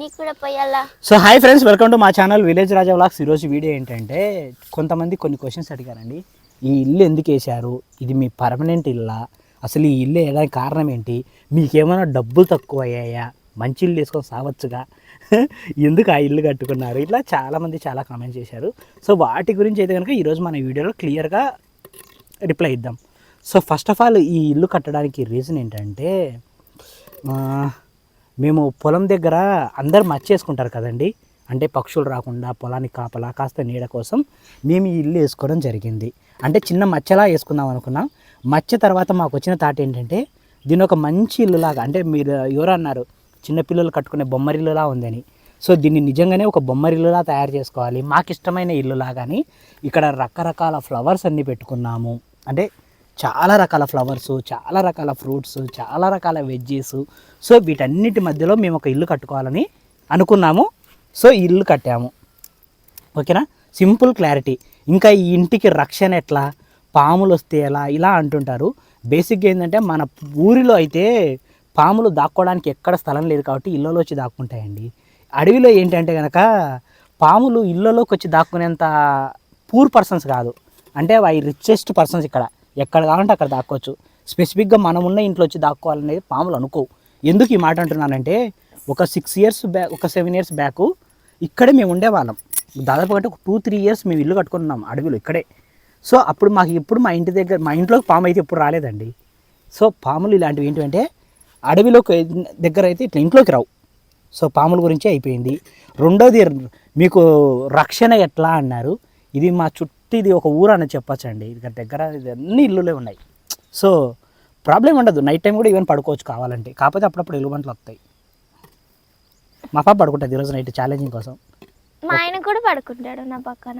నీకు కూడా పోయాలా? So hi friends welcome to మా ఛానల్ విలేజ్ రాజా వ్లాగ్స్. ఈరోజు వీడియో ఏంటంటే కొంతమంది కొన్ని క్వశ్చన్స్ అడిగారండి. ఈ ఇల్లు ఎందుకు వేశారు? ఇది మీ పర్మనెంట్ ఇల్లా? అసలు ఈ ఇల్లు వేయడానికి కారణం ఏంటి? మీకేమైనా డబ్బులు తక్కువ అయ్యాయా మంచి ఇల్లు వేసుకొని సావచ్చుగా? ఎందుకు ఆ ఇల్లు కట్టుకున్నారు? ఇట్లా చాలామంది చాలా కామెంట్ చేశారు. సో వాటి గురించి అయితే కనుక ఈరోజు మన వీడియోలో క్లియర్గా రిప్లై ఇద్దాం. సో ఫస్ట్ ఆఫ్ ఆల్ ఈ ఇల్లు కట్టడానికి రీజన్ ఏంటంటే మేము పొలం దగ్గర అందరు మచ్చేసుకుంటారు కదండి. అంటే పక్షులు రాకుండా పొలానికి కాపలా కాస్త నీడ కోసం మేము ఈ ఇల్లు వేసుకోవడం జరిగింది. అంటే చిన్న మచ్చలా వేసుకుందాం అనుకున్నాం. మచ్చ తర్వాత మాకు వచ్చిన తాట ఏంటంటే దీని ఒక మంచి ఇల్లులాగా అంటే మీరు ఎవరు అన్నారు చిన్నపిల్లలు కట్టుకునే బొమ్మరిల్లులా ఉందని. సో దీన్ని నిజంగానే ఒక బొమ్మరిల్లులా తయారు చేసుకోవాలి. మాకు ఇష్టమైన ఇల్లులాగాని ఇక్కడ రకరకాల ఫ్లవర్స్ అన్నీ పెట్టుకున్నాము. అంటే చాలా రకాల ఫ్లవర్స్ చాలా రకాల ఫ్రూట్స్ చాలా రకాల వెజ్జీస్. సో వీటన్నిటి మధ్యలో మేము ఒక ఇల్లు కట్టుకోవాలని అనుకున్నాము. సో ఇల్లు కట్టాము. ఓకేనా? సింపుల్ క్లారిటీ ఇంకా ఈ ఇంటికి రక్షణ ఎట్లా? పాములు వస్తే ఎలా? ఇలా అంటుంటారు. బేసిక్గా ఏంటంటే మన ఊరిలో అయితే పాములు దాక్కోవడానికి ఎక్కడ స్థలం లేదు కాబట్టి ఇళ్ళలో వచ్చి దాక్కుంటాయండి. అడవిలో ఏంటంటే కనుక పాములు ఇళ్ళలోకి వచ్చి దాక్కునేంత పూర్ పర్సన్స్ కాదు. అంటే అవి రిచెస్ట్ పర్సన్స్ ఇక్కడ. ఎక్కడ కావాలంటే అక్కడ దాక్కోవచ్చు. స్పెసిఫిక్గా మనం ఉన్న ఇంట్లో వచ్చి దాక్కోవాలనేది పాములు అనుకోవు. ఎందుకు ఈ మాట అంటున్నానంటే ఒక సిక్స్ ఇయర్స్ బ్యాక్ ఒక సెవెన్ ఇయర్స్ బ్యాక్ ఇక్కడే మేము ఉండేవాళ్ళం. దాదాపు అంటే ఒక టూ త్రీ ఇయర్స్ మేము ఇల్లు కట్టుకున్నాం అడవిలో ఇక్కడే. సో అప్పుడు మాకు ఇప్పుడు మా ఇంటి దగ్గర మా ఇంట్లోకి పాము అయితే ఎప్పుడు రాలేదండి. సో పాములు ఇలాంటివి ఏంటంటే అడవిలోకి దగ్గర అయితే ఇట్లా ఇంట్లోకి రావు. సో పాముల గురించి అయిపోయింది. రెండోది మీకు రక్షణ ఎట్లా అన్నారు ఇది మా చుట్టూ ఇది ఒక ఊరు అని చెప్పచ్చండి. ఇక్కడ దగ్గర ఇది అన్ని ఇల్లులే ఉన్నాయి. సో ప్రాబ్లం ఉండదు. నైట్ టైం కూడా ఈవెన్ పడుకోవచ్చు కావాలంటే. కాకపోతే అప్పుడప్పుడు ఎలుగుబంట్లు వస్తాయి. మా పాప పడుకుంటుంది ఈరోజు నైట్ ఛాలెంజింగ్ కోసం. మా ఆయన కూడా పడుకుంటాడు నా పక్కన.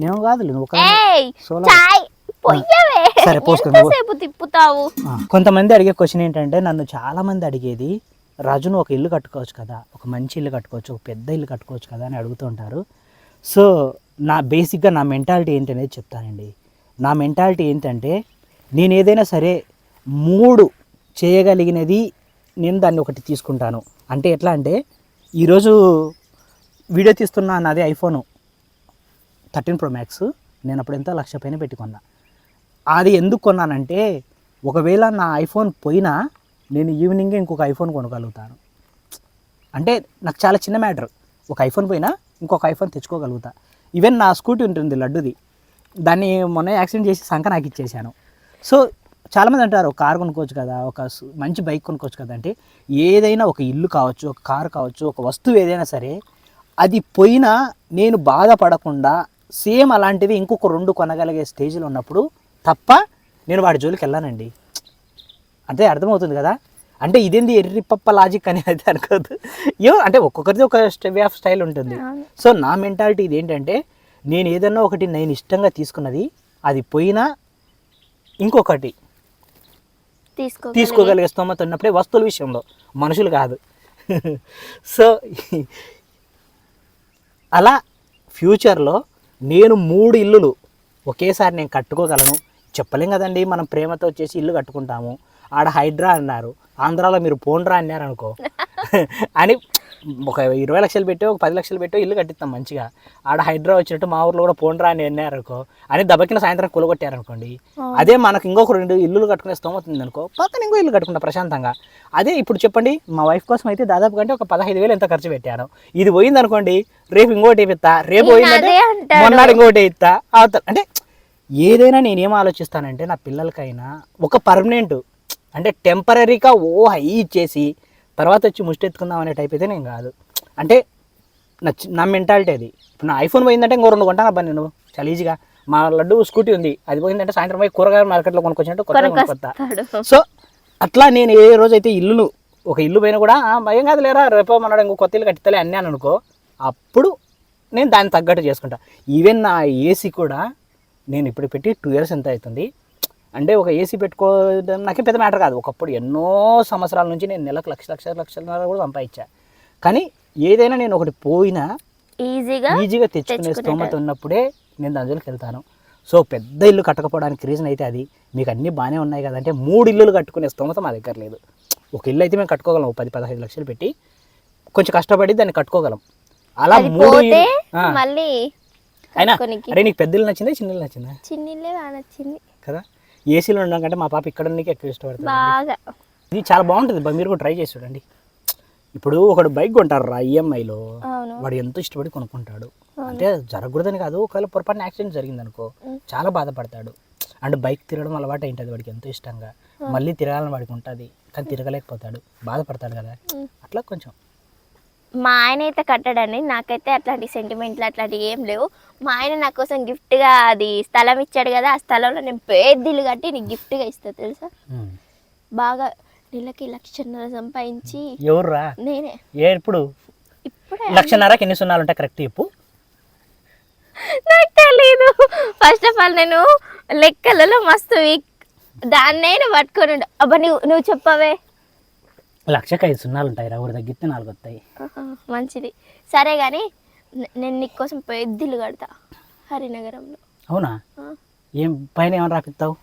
నేను కాదు నువ్వు సరే, తిప్పుతావు? కొంతమంది అడిగే క్వశ్చన్ ఏంటంటే నన్ను చాలా మంది అడిగేది రాజును ఒక ఇల్లు కట్టుకోవచ్చు కదా? ఒక మంచి ఇల్లు కట్టుకోవచ్చు? ఒక పెద్ద ఇల్లు కట్టుకోవచ్చు కదా? అని అడుగుతూ ఉంటారు. సో నా బేసిక్గా నా మెంటాలిటీ ఏంటనేది చెప్తానండి. నా మెంటాలిటీ ఏంటంటే నేను ఏదైనా సరే మూడు చేయగలిగినది నేను దాన్ని ఒకటి తీసుకుంటాను. అంటే ఎట్లా అంటే ఈరోజు వీడియో తీస్తున్నా నాది ఐఫోను థర్టీన్ ప్రో మ్యాక్స్. నేను అప్పుడు ఎంత లక్ష పైన పెట్టుకున్నా. అది ఎందుకు కొన్నానంటే ఒకవేళ నా ఐఫోన్ పోయినా నేను ఈవినింగే ఇంకొక ఐఫోన్ కొనగలుగుతాను. అంటే నాకు చాలా చిన్న మ్యాటర్. ఒక ఐఫోన్ పోయినా ఇంకొక ఐఫోన్ తెచ్చుకోగలుగుతా. ఈవెన్ నా స్కూటీ ఉంటుంది లడ్డుది. దాన్ని మొన్న యాక్సిడెంట్ చేసి సంఖ నాకు ఇచ్చేసాను సో చాలామంది అంటారు ఒక కార్ కొనుక్కోవచ్చు కదా ఒక మంచి బైక్ కొనుక్కోవచ్చు కదా అంటే ఏదైనా ఒక ఇల్లు కావచ్చు ఒక కారు కావచ్చు ఒక వస్తువు ఏదైనా సరే అది పోయినా నేను బాధపడకుండా సేమ్ అలాంటివి ఇంకొక రెండు కొనగలిగే స్టేజ్లో ఉన్నప్పుడు తప్ప నేను వాడి జోలికి వెళ్ళానండి. అంటే అర్థమవుతుంది కదా? అంటే ఇదేంది ఎర్రిపప్ప లాజిక్ అని అయితే అనుకోదు. ఏమో అంటే ఒక్కొక్కరిది ఒక వే ఆఫ్ స్టైల్ ఉంటుంది. సో నా మెంటాలిటీ ఇది ఏంటంటే నేను ఏదన్నా ఒకటి నేను ఇష్టంగా తీసుకున్నది అది పోయినా ఇంకొకటి తీసుకో తీసుకోగలిగే స్తోమత ఉన్నప్పుడే వస్తువుల విషయంలో మనుషులు కాదు. సో అలా ఫ్యూచర్లో నేను మూడు ఇల్లులు ఒకేసారి నేను కట్టుకోగలను. చెప్పలేం కదండి మనం ప్రేమతో వచ్చేసి ఇల్లు కట్టుకుంటాము. ఆడ హైడ్రా అన్నారు. ఆంధ్రాలో మీరు పోండ్రా అన్నారు అనుకో అని ఒక ఇరవై లక్షలు పెట్టి ఒక పది లక్షలు పెట్టి ఇల్లు కట్టిస్తాం మంచిగా. ఆడ హైడ్రా వచ్చినట్టు మా ఊర్లో కూడా పోండ్రా అని అన్నారు అనుకో అని దెబ్బకిన సాయంత్రం కూలగొట్టారు అనుకోండి అదే మనకు ఇంకొక రెండు ఇల్లులు కట్టుకునే స్తోమత ఉంది అనుకో పక్కన ఇంకో ఇల్లు కట్టుకుంటా ప్రశాంతంగా. అదే ఇప్పుడు చెప్పండి మా వైఫ్ కోసం అయితే దాదాపు కంటే ఒక పదహైదు వేలు ఎంత ఖర్చు పెట్టాను. ఇది పోయింది అనుకోండి రేపు ఇంకోటి ఇస్తా రేపు పోయిందంటే. మొన్నాడు ఇంకోటి ఇస్తా అవతల అంటే ఏదైనా నేనేం ఆలోచిస్తానంటే నా పిల్లలకైనా ఒక పర్మనెంట్ అంటే టెంపరీగా ఓ హై ఇచ్చేసి తర్వాత వచ్చి ముష్టి ఎత్తుకుందాం అనే టైప్ అయితే నేను కాదు. అంటే నా నా మెంటాలిటీ అది. ఇప్పుడు నా ఐఫోన్ పోయిందంటే ఇంకో రెండు కొంటాను అబ్బా నేను? చాలా ఈజీగా మా లడ్డు స్కూటీ ఉంది. అది పోయిందంటే సాయంత్రం పోయి కూరగాయల మార్కెట్లో కొనుక్కొచ్చినట్టు కొనుక్కొస్తా సో అట్లా నేను ఏ రోజైతే ఇల్లును ఒక ఇల్లు పైన కూడా "ఆ, భయం కాదు లేరా రేపో మనడు ఇంకో కొత్త ఇల్లు కట్టితలే అన్నీ అని అనుకో అప్పుడు నేను దాన్ని తగ్గట్టు చేసుకుంటా. ఈవెన్ నా ఏసీ కూడా నేను ఇప్పుడు పెట్టి టూ ఇయర్స్ ఎంత అవుతుంది? అంటే ఒక ఏసీ పెట్టుకోవడం నాకే పెద్ద మ్యాటర్ కాదు. ఒకప్పుడు ఎన్నో సంవత్సరాల నుంచి నేను నెలకు లక్ష లక్ష లక్షల కూడా సంపాదించా. కానీ ఏదైనా నేను ఒకటి పోయినా ఈజీగా ఈజీగా తెచ్చుకునే స్తోమత ఉన్నప్పుడే నేను దాని జోలికి వెళ్తాను. సో పెద్ద ఇల్లు కట్టకపోవడానికి రీజన్ అయితే అది. మీకు అన్నీ బాగానే ఉన్నాయి కదంటే మూడు ఇల్లులు కట్టుకునే స్తోమత మా దగ్గర లేదు. ఒక ఇల్లు అయితే మేము కట్టుకోగలం. పది పదహైదు లక్షలు పెట్టి కొంచెం కష్టపడి దాన్ని కట్టుకోగలం. అలా మూడు ఇల్లు- మళ్ళీ అయినా. అరే నీకు పెద్ద ఇల్లు నచ్చిందా? చిన్న ఇల్లు నచ్చిందా? చిన్నిల్లే బాగా నచ్చింది. కదా? ఏసీలో ఉండడం కంటే మా పాప ఇక్కడ నీకు ఎక్కువ ఇష్టపడుతుంది ఇది చాలా బాగుంటుంది. మీరు కూడా ట్రై చేసి చూడండి. ఇప్పుడు ఒకడు బైక్ కొంటారు రా ఈఎంఐలో అవును. వాడు ఎంతో ఇష్టపడి కొనుక్కుంటాడు. అంటే జరగకూడదని కాదు ఒకవేళ పొరపాటున యాక్సిడెంట్ జరిగింది అనుకో చాలా బాధపడతాడు. అంటే బైక్ తిరగడం అలవాటు ఏంటది వాడికి ఎంతో ఇష్టంగా. మళ్ళీ తిరగాలని వాడికి ఉంటుంది కానీ తిరగలేకపోతాడు. బాధపడతాడు కదా. అట్లా కొంచెం. మా ఆయన అయితే కట్టడండి. నాకైతే అట్లాంటి సెంటిమెంట్లు అట్లాంటివి ఏం లేవు. మా ఆయన నా కోసం గిఫ్ట్గా అది స్థలం ఇచ్చాడు కదా ఆ స్థలంలో నేను పెద్ద ఇల్లు కట్టి నీకు గిఫ్ట్గా ఇస్తా తెలుసా. బాగా నెలకి లక్షన్నర సంపాదించి ఎవర్రా? నేనే. ఏ ఇప్పుడు? ఇప్పుడే. లక్షన్నరకి ఎన్ని సున్నాలు ఉంటాయి కరెక్ట్ చెప్పు. నాకు తెలీదు. ఫస్ట్ ఆఫ్ ఆల్ నేను లెక్కలలో మస్తు వీక్ దాన్నే నేను పట్టుకొని. అబ్బా నువ్వు నువ్వు చెప్పవే. లక్షకి ఐదు సున్నాలు ఉంటాయి రా ఊరి తగ్గితే నాలుగు వస్తాయి మంచిది. సరే కానీ నేను నీకోసం పెద్ద ఇల్లు కడతా హరినగరంలో. అవునా? ఏం పైన ఏమైనా రాపిస్తావు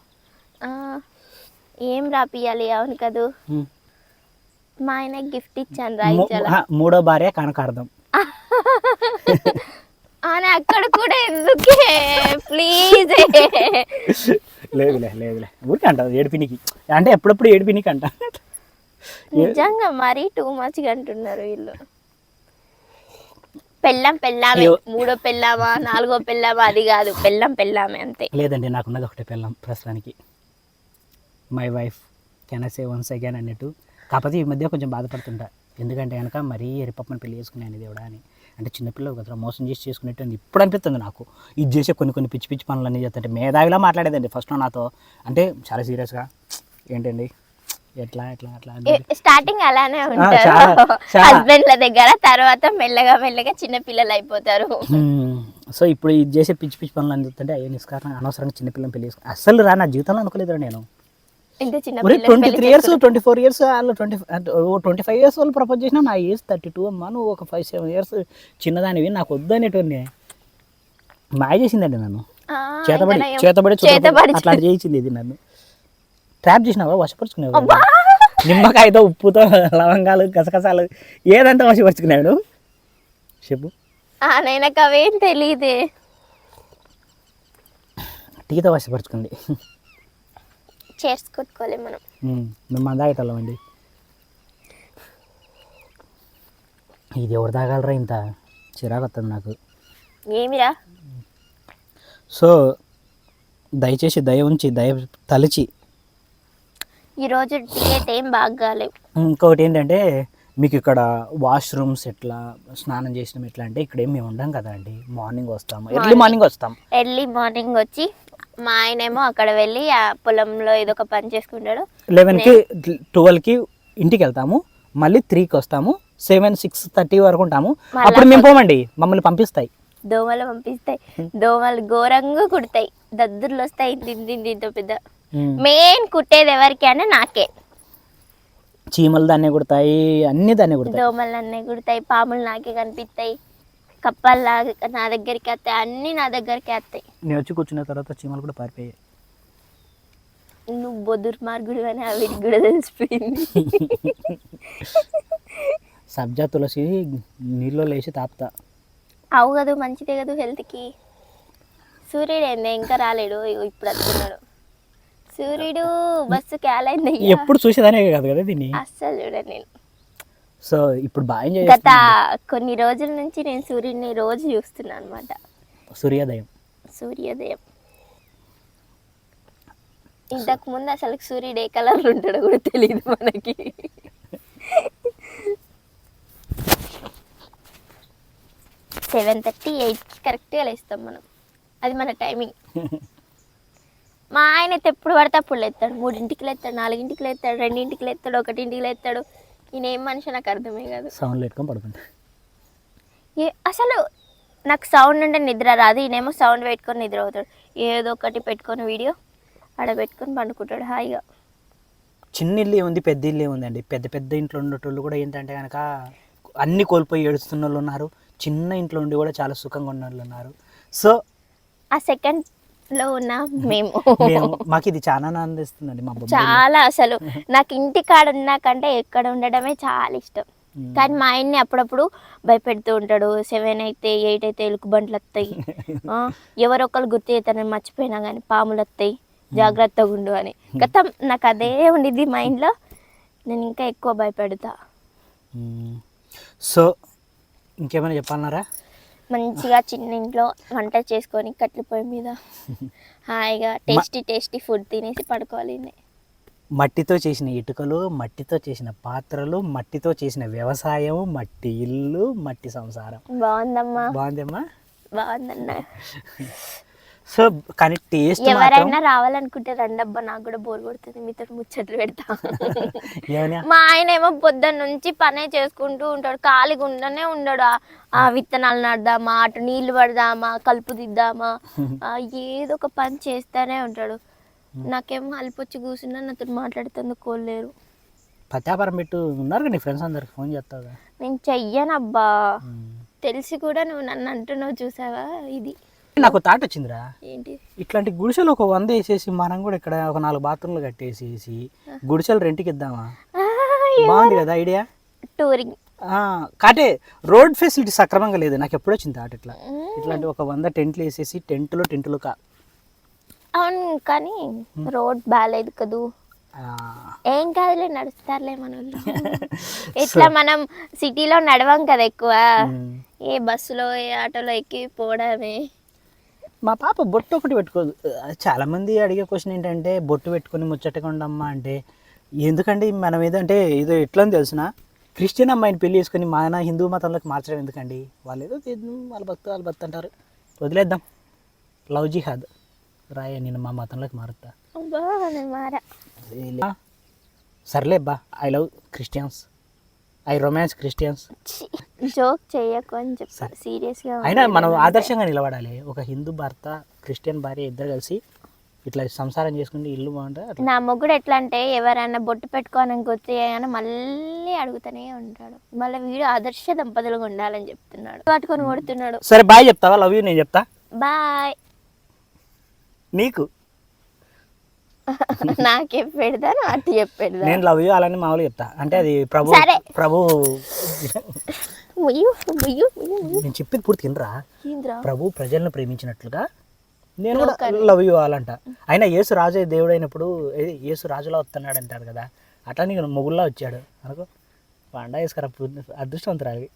ఏం రాపియాలి అవును కదూ. మా ఆయన గిఫ్ట్ ఇచ్చాను రాయించాల మూడో భార్య కనకార్థం. అని అక్కడ కూడా ఎందుకే? ప్లీజ్. లేదులే లేదులే. ఊరికి అంటారు ఏడిపినికి. అంటే ఎప్పుడప్పుడు ఏడిపినికి అంట నిజంగా మరీ టూ మచ్గా అంటున్నారు వీళ్ళు. పెళ్ళం పెళ్ళామే. మూడో పెళ్ళామా నాలుగో పెళ్ళామా అది కాదు. పెళ్ళం పెళ్ళామే అంతే. లేదండి నాకున్నది ఒకటే పిల్లం ప్రస్తుతానికి. My wife can say once again అన్నట్టు. కాకపోతే ఈ మధ్య కొంచెం బాధపడుతుంటా. ఎందుకంటే కనుక మరీ ఎరిపప్పని పెళ్ళి చేసుకున్నాను దేవుడా అని. అంటే చిన్నపిల్లలు కదా మోసం చేసి చేసుకునేట్టు ఉంది. ఇప్పుడు అనిపిస్తుంది నాకు. ఇది చేసే కొన్ని కొన్ని పిచ్చి పిచ్చి పనులు అన్నీ చేస్తుంటే మేధావిలా మాట్లాడేదండి ఫస్ట్ నాతో. అంటే చాలా సీరియస్గా ఏంటండి? ఎట్లా ఎట్లా అట్లా. స్టార్టింగ్ అలానే ఉంటారు. హస్బెండ్ల దగ్గర తర్వాత మెల్లగా మెల్లగా చిన్న పిల్లలు అయిపోతారు. సో ఇప్పుడు ఇది చేసే పిచ్చి పిచ్చి పనులు అని చెప్తుంటే అయ్యో నిష్కారణంగా అనవసరంగా చిన్నపిల్లని పెళ్ళి చేసుకుని అస్సలు రా నా జీవితంలో అనుకోలేదు నేను చిన్న పిల్లలు ట్వంటీ పెళ్ళి three years twenty four years వాళ్ళు ట్వంటీ ట్వంటీ ఫైవ్ ఇయర్స్ వాళ్ళు ప్రపోజ్ చేసినా నా ఏజ్ థర్టీ టూ అమ్మా నువ్వు ఒక ఫైవ్ సెవెన్ ఇయర్స్ చిన్నదానివి నాకు వద్దు అనేటువంటి మాయ చేసిందండి నన్ను. చేతబడి చేతబడి అట్లా చేయించింది ఇది నన్ను ట్రాప్ చేసినావా? వశపరుచుకునేవా? నిమ్మకాయతో ఉప్పుతో లవంగాలు గసగసాలు ఏదంతా వశపరుచుకున్నాడు చెప్పు. నాకు అవేం తెలియదే టీతో వశపరుచుకుంది. చేర్స్ కొట్టుకోలే మనం. మేము మందాగటోళ్ళం అండి. ఇది ఎవరు తాగలరా ఇంత? చిరాకు వస్తుంది నాకు. ఏమిరా? సో దయచేసి దయ ఉంచి దయ తలిచి ఈరోజు టీ అయితే ఏం బాగా కాలేవు ఇంకొకటి ఏంటంటే మీకు ఇక్కడ వాష్రూమ్స్ ఎట్లా స్నానం చేసినాం ఎట్లా అంటే ఇక్కడ మేము ఉండం కదా అండి. మార్నింగ్ వస్తాము. ఎర్లీ మార్నింగ్ వస్తాం. ఎర్లీ మార్నింగ్ వచ్చి మా ఆయనేమో అక్కడ వెళ్ళి ఆ పొలంలో ఏదో ఒక పని చేసుకుంటాడు. లెవెన్కి ట్వెల్వ్కి ఇంటికి వెళ్తాము. మళ్ళీ త్రీకి వస్తాము. సెవెన్ సిక్స్ థర్టీ వరకు ఉంటాము. అప్పుడు మేము పోమండి. మమ్మల్ని పంపిస్తాయి. దోమలు పంపిస్తాయి. దోమలు ఘోరంగా కుడతాయి. దద్దుర్లు వస్తాయి. ఇంత పెద్ద. మెయిన్ కుట్టేది ఎవరికి అంటే నాకే. చీమలు దాన్నే కుడతాయి అన్నీ దాన్నే కుడతాయి. దోమలు అన్నీ కుడతాయి పాములు నాకే కనిపిస్తాయి కప్పలు నా- నా దగ్గరికి వస్తాయి అన్నీ నా దగ్గరికి వస్తాయి. నేను వచ్చి కూర్చున్న తర్వాత చీమలు కూడా పారిపోయాయి. నువ్వు బొద్దురు మార్గుడు అని అవికి కూడా తెలిసిపోయింది. సబ్జా తులసి నీళ్ళలో వేసి తాపుతా. అవు కదా మంచిదే కదా హెల్త్కి. సూర్యుడు ఏంది ఇంకా రాలేడు ఇప్పుడు వస్తున్నాడు సూర్యుడు బస్సు క్యాలైంది ఎప్పుడు చూసేదానే కాదు కదా దీన్ని? అస్సలు చూడండి నేను. సో ఇప్పుడు బాగా ఎంజాయ్ గత కొన్ని రోజుల నుంచి నేను సూర్యుడిని రోజు చూస్తున్నాను అనమాట సూర్యోదయం. సూర్యోదయం. ఇంతకు ముందు అసలు సూర్యుడు ఏ కలర్ ఉంటాడో కూడా తెలియదు మనకి. సెవెన్ థర్టీ ఎయిట్కి కరెక్ట్గా లేస్తాం మనం. అది మన టైమింగ్. మా ఆయన అయితే ఎప్పుడు పడితే అప్పుడు లేస్తాడు మూడింటికి లేస్తాడు నాలుగింటికి లేస్తాడు రెండింటికి లేస్తాడు ఒకటింటికి లేస్తాడు ఈయన ఏం మనిషి నాకు అర్థమే కాదు. సౌండ్లు పెట్టుకొని పడుకుంటా. ఏ అసలు నాకు సౌండ్ అంటే నిద్ర రాదు. ఈయనేమో సౌండ్ పెట్టుకొని నిద్ర అవుతాడు ఏదో ఒకటి పెట్టుకొని వీడియో ఆడ పెట్టుకొని పండుకుంటాడు హాయిగా. చిన్న ఇల్లు ఉంది పెద్ద ఇల్లు ఉందండి పెద్ద పెద్ద ఇంట్లో ఉండేటోళ్ళు కూడా ఏంటంటే కనుక అన్ని కోల్పోయి ఏడుస్తున్న వాళ్ళు ఉన్నారు. చిన్న ఇంట్లో ఉండి కూడా చాలా సుఖంగా ఉన్న వాళ్ళు ఉన్నారు. సో ఆ సెకండ్ లో ఉన్న మేము మాకు ఇది చాలా ఆనందిస్తుందండి మా చాలా అసలు. నాకు ఇంటి కాడ ఉన్నా కంటే ఎక్కడ ఉండడమే చాలా ఇష్టం. కానీ మా ఆయన్ని అప్పుడప్పుడు భయపెడుతూ ఉంటాడు. సెవెన్ అయితే ఎయిట్ అయితే ఎలుకు బండ్లు వస్తాయి ఒకరు గుర్తు చేస్తారని మర్చిపోయినా కానీ పాములు వస్తాయి. జాగ్రత్తగా ఉండు అని. గతం నాకు అదే ఉండిద్ది మైండ్లో. నేను ఇంకా ఎక్కువ భయపెడతా. సో ఇంకేమైనా చెప్పాలన్నారా? మంచిగా చిన్న ఇంట్లో వంట చేసుకొని కట్ల పొయ్యి మీద హాయిగా టేస్టీ టేస్టీ ఫుడ్ తినేసి పడుకోవాలి మట్టితో చేసిన ఇటుకలు మట్టితో చేసిన పాత్రలు మట్టితో చేసిన వ్యవసాయం మట్టి ఇల్లు మట్టి సంసారం. బాగుందమ్మా. బాగుందమ్మా బాగుందన్న. సో కానీ టేస్ట్ ఎవరైనా రావాలనుకుంటే రండబ్బా నాకు కూడా బోర్ కొడుతుంది. మీతో ముచ్చట్లు పెడతా. మా ఆయన ఏమో పొద్దున్న నుంచి పనే చేసుకుంటూ ఉంటాడు. ఖాళీగా ఉండనే ఉండడు. ఆ- విత్తనాలు నడదామా అటు నీళ్ళు పడదామా కలుపు దిద్దామా? ఆ ఏదో ఒక పని చేస్తూనే ఉంటాడు. నాకేమో అలిపొచ్చి కూర్చున్నా నాతో మాట్లాడుతుంది కోల్లేరు పత్యాపారం పెట్టు. ఉన్నారు నీ ఫ్రెండ్స్ అందరికి ఫోన్ చేస్తావు నేను చెయ్యనబ్బా. తెలిసి కూడా నువ్వు నన్ను అంటున్నావు చూసావా ఇది? నాకు థాట్ వచ్చిందిరా. ఏంటి? ఇట్లాంటి గుడిసెలు ఒక వంద వేసేసి మనం కూడా ఇక్కడ ఒక నాలుగు బాత్రూమ్లు కట్టేసేసి గుడిసెలు రెంట్కి ఇద్దామా? బాగుంది కదా ఐడియా టూరింగ్ కాటే రోడ్ ఫెసిలిటీ సక్రమంగా లేదు. నాకు ఎప్పుడు వచ్చింది థాట్ ఇట్లా. ఇట్లాంటి ఒక వంద టెంట్లు వేసేసి టెంట్లు టెంట్లు కా. అవును కానీ రోడ్ బాగాలేదు కదూ. ఏం కాదులే నడుస్తారులే మన ఎట్లా మనం సిటీలో నడవం కదా ఎక్కువ. ఏ బస్సులో ఏ ఆటోలో ఎక్కి పోవడమే. మా పాప బొట్టు ఒకటి పెట్టుకోదు. చాలా మంది అడిగే క్వశ్చన్ ఏంటంటే బొట్టు పెట్టుకొని ముచ్చటగా ఉండమ్మా అంటే ఎందుకండి మనం ఏదంటే ఏదో ఎట్లా తెలిసిన? క్రిస్టియన్ అమ్మాయిని పెళ్ళి చేసుకొని మన హిందూ మతంలోకి మార్చడం ఎందుకండి? వాళ్ళు ఏదో వాళ్ళ భక్తు వాళ్ళ భక్తు అంటారు. వదిలేద్దాం. లవ్ జిహాద్. రాయ నేను మా మతంలోకి మారుతా. సర్లే బా I love Christians. I romance Christians. Joke చెయ్యకు అని చెప్పా సీరియస్గా అయినా మనం ఆదర్శంగా నిలబడాలి. ఒక హిందూ భర్త క్రిస్టియన్ భార్య ఇద్దరు కలిసి ఇట్లా సంసారం చేసుకుంటే ఇల్లు బాగుంటుంది? నా మొగుడు ఎట్లా అంటే ఎవరైనా బొట్టు పెట్టుకోవడానికి వచ్చి కానీ మళ్ళీ అడుగుతూనే ఉంటాడు. మళ్ళీ వీడు ఆదర్శ దంపతులుగా ఉండాలని చెప్తున్నాడు. పట్టుకొని కొడుతున్నాడు. సరే బాయ్ చెప్తావా? లవ్ యూ నేను చెప్తా? బాయ్. నీకు? నాకేం పెడతాను అటు చెప్పెడదా నేను లవ్ యూ అలానే మామూలు చెప్తా. అంటే అది ప్రభు. ప్రభు నేను చెప్పేది పూర్తి ఏంద్రా? ప్రభు ప్రజలను ప్రేమించినట్లుగా నేను కూడా లవ్ యూ అలాంట అయినా యేసు రాజు దేవుడు అయినప్పుడు యేసు రాజులా వస్తున్నాడు అంటారు కదా. అట్లా నీకు మొగుల్లా వచ్చాడు. అనుకో పండ వేసుకురా అదృష్టవంతురాలి.